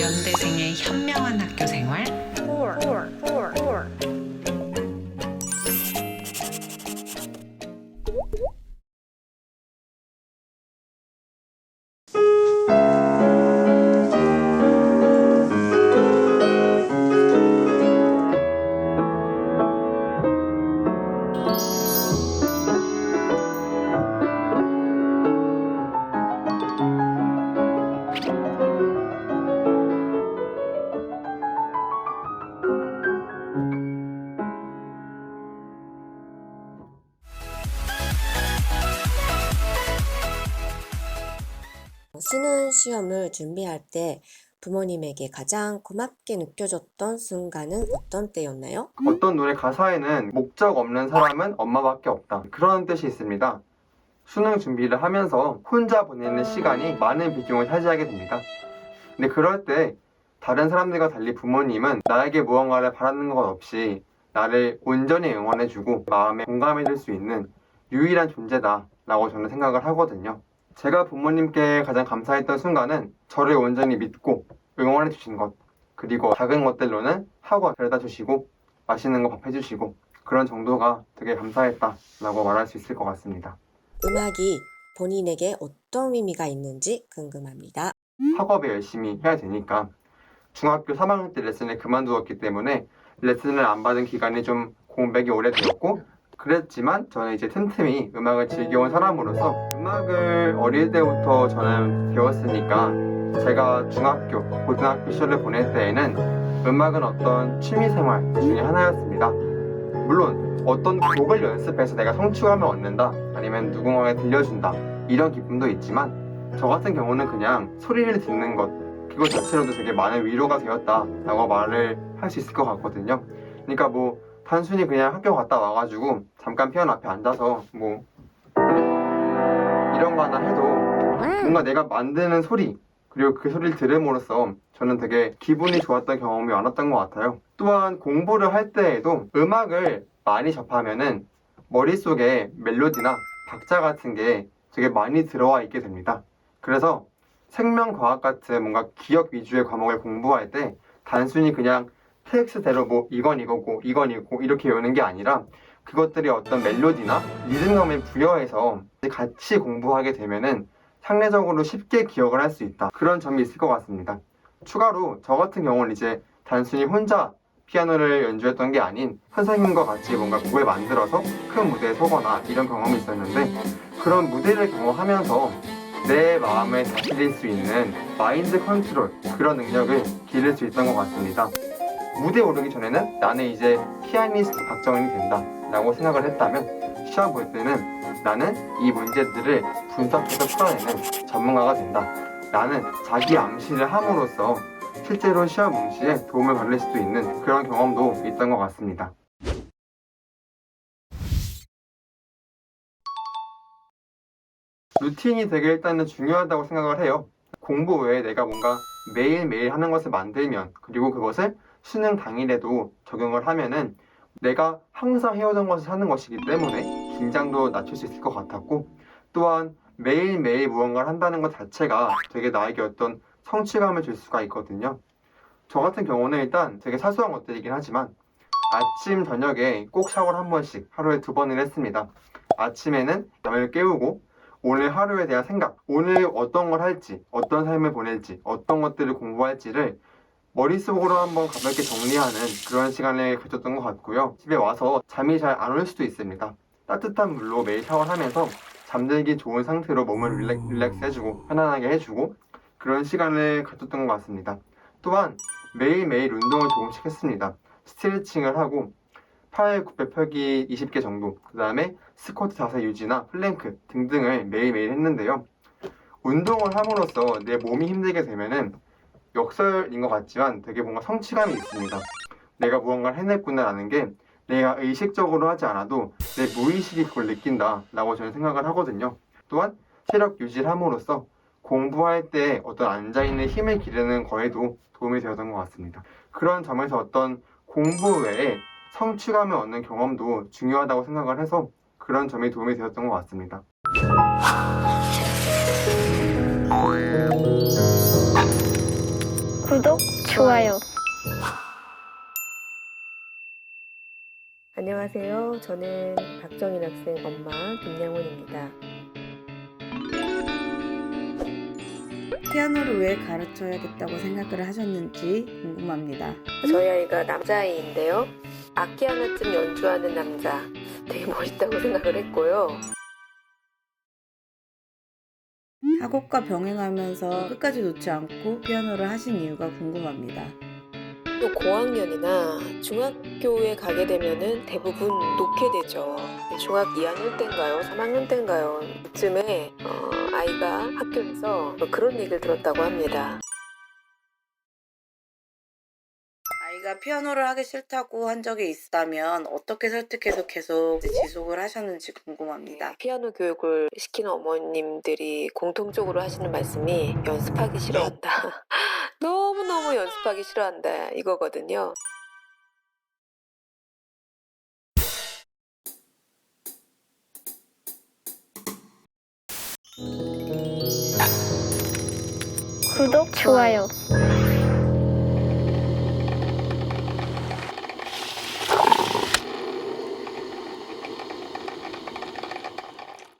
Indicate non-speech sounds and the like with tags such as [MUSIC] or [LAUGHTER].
연대생의 현명한 학교 생활 four, four, four, four. 수능 시험을 준비할 때 부모님에게 가장 고맙게 느껴졌던 순간은 어떤 때였나요? 어떤 노래 가사에는 목적 없는 사람은 엄마밖에 없다. 그런 뜻이 있습니다. 수능 준비를 하면서 혼자 보내는 시간이 많은 비중을 차지하게 됩니다. 근데 그럴 때 다른 사람들과 달리 부모님은 나에게 무언가를 바라는 것 없이 나를 온전히 응원해주고 마음에 공감해줄 수 있는 유일한 존재다 라고 저는 생각을 하거든요. 제가 부모님께 가장 감사했던 순간은 저를 온전히 믿고 응원해 주신 것 그리고 작은 것들로는 학원 데려다 주시고 맛있는 거 밥 해주시고 그런 정도가 되게 감사했다라고 말할 수 있을 것 같습니다. 음악이 본인에게 어떤 의미가 있는지 궁금합니다. 학업에 열심히 해야 되니까 중학교 3학년 때 레슨을 그만두었기 때문에 레슨을 안 받은 기간이 좀 공백이 오래되었고 그랬지만 저는 이제 틈틈이 음악을 즐겨온 사람으로서 음악을 어릴 때부터 저는 배웠으니까 제가 중학교, 고등학교 시절을 보낼 때에는 음악은 어떤 취미생활 중에 하나였습니다. 물론 어떤 곡을 연습해서 내가 성취감을 얻는다 아니면 누군가에게 들려준다 이런 기쁨도 있지만 저 같은 경우는 그냥 소리를 듣는 것 그것 자체로도 되게 많은 위로가 되었다라고 말을 할 수 있을 것 같거든요. 그러니까 뭐 단순히 그냥 학교 갔다 와가지고 잠깐 피아노 앞에 앉아서 뭐 이런 거 하나 해도 뭔가 내가 만드는 소리 그리고 그 소리를 들음으로써 저는 되게 기분이 좋았던 경험이 많았던 것 같아요. 또한 공부를 할 때에도 음악을 많이 접하면은 머릿속에 멜로디나 박자 같은 게 되게 많이 들어와 있게 됩니다. 그래서 생명과학 같은 뭔가 기억 위주의 과목을 공부할 때 단순히 그냥 텍스트대로 뭐 이건 이거고 이건 이거고 이렇게 외우는 게 아니라 그것들이 어떤 멜로디나 리듬감을 부여해서 같이 공부하게 되면은 상대적으로 쉽게 기억을 할 수 있다. 그런 점이 있을 것 같습니다. 추가로 저 같은 경우는 이제 단순히 혼자 피아노를 연주했던 게 아닌 선생님과 같이 뭔가 곡을 만들어서 큰 무대에 서거나 이런 경험이 있었는데 그런 무대를 경험하면서 내 마음을 다스릴 수 있는 마인드 컨트롤 그런 능력을 기를 수 있던 것 같습니다. 무대에 오르기 전에는 나는 이제 피아니스트 박정은이 된다 라고 생각을 했다면 시험 볼 때는 나는 이 문제들을 분석해서 풀어내는 전문가가 된다 나는 자기 암시를 함으로써 실제로 시험 응시에 도움을 받을 수도 있는 그런 경험도 있던 것 같습니다. 루틴이 되게 일단은 중요하다고 생각을 해요. 공부 외에 내가 뭔가 매일매일 하는 것을 만들면 그리고 그것을 수능 당일에도 적용을 하면은 내가 항상 해오던 것을 하는 것이기 때문에 긴장도 낮출 수 있을 것 같았고 또한 매일매일 무언가를 한다는 것 자체가 되게 나에게 어떤 성취감을 줄 수가 있거든요. 저 같은 경우는 일단 되게 사소한 것들이긴 하지만 아침, 저녁에 꼭 샤워를 한 번씩 하루에 두 번을 했습니다. 아침에는 잠을 깨우고 오늘 하루에 대한 생각, 오늘 어떤 걸 할지, 어떤 삶을 보낼지, 어떤 것들을 공부할지를 머릿속으로 한번 가볍게 정리하는 그런 시간을 가졌던 것 같고요. 집에 와서 잠이 잘 안 올 수도 있습니다. 따뜻한 물로 매일 샤워를 하면서 잠들기 좋은 상태로 몸을 릴렉, 릴렉스 해주고 편안하게 해주고 그런 시간을 가졌던 것 같습니다. 또한 매일매일 운동을 조금씩 했습니다. 스트레칭을 하고 팔 굽혀 펴기 20개 정도, 그 다음에 스쿼트 자세 유지나 플랭크 등등을 매일매일 했는데요. 운동을 함으로써 내 몸이 힘들게 되면은 역설인 것 같지만 되게 뭔가 성취감이 있습니다. 내가 무언가를 해냈구나라는 게 내가 의식적으로 하지 않아도 내 무의식이 그걸 느낀다라고 저는 생각을 하거든요. 또한 체력 유지를 함으로써 공부할 때 어떤 앉아있는 힘을 기르는 거에도 도움이 되었던 것 같습니다. 그런 점에서 어떤 공부 외에 성취감을 얻는 경험도 중요하다고 생각을 해서 그런 점이 도움이 되었던 것 같습니다. 좋아요. 안녕하세요. 저는 박정인 학생 엄마 김양훈입니다. 피아노를 왜 가르쳐야겠다고 생각을 하셨는지 궁금합니다. 저희 아이가 남자아이인데요. 악기 하나쯤 연주하는 남자 되게 멋있다고 생각을 했고요. 학업과 병행하면서 끝까지 놓지 않고 피아노를 하신 이유가 궁금합니다. 또 고학년이나 중학교에 가게 되면은 대부분 놓게 되죠. 중학 2학년 때인가요? 3학년 때인가요? 그쯤에 어, 아이가 학교에서 뭐 그런 얘기를 들었다고 합니다. 아이가 피아노를 하기 싫다고 한 적이 있다면 어떻게 설득해서 계속 지속을 하셨는지 궁금합니다. 피아노 교육을 시키는 어머님들이 공통적으로 하시는 말씀이 연습하기 싫어한다. [LAUGHS] 너무너무 연습하기 싫어한다. 이거거든요. 구독, 좋아요.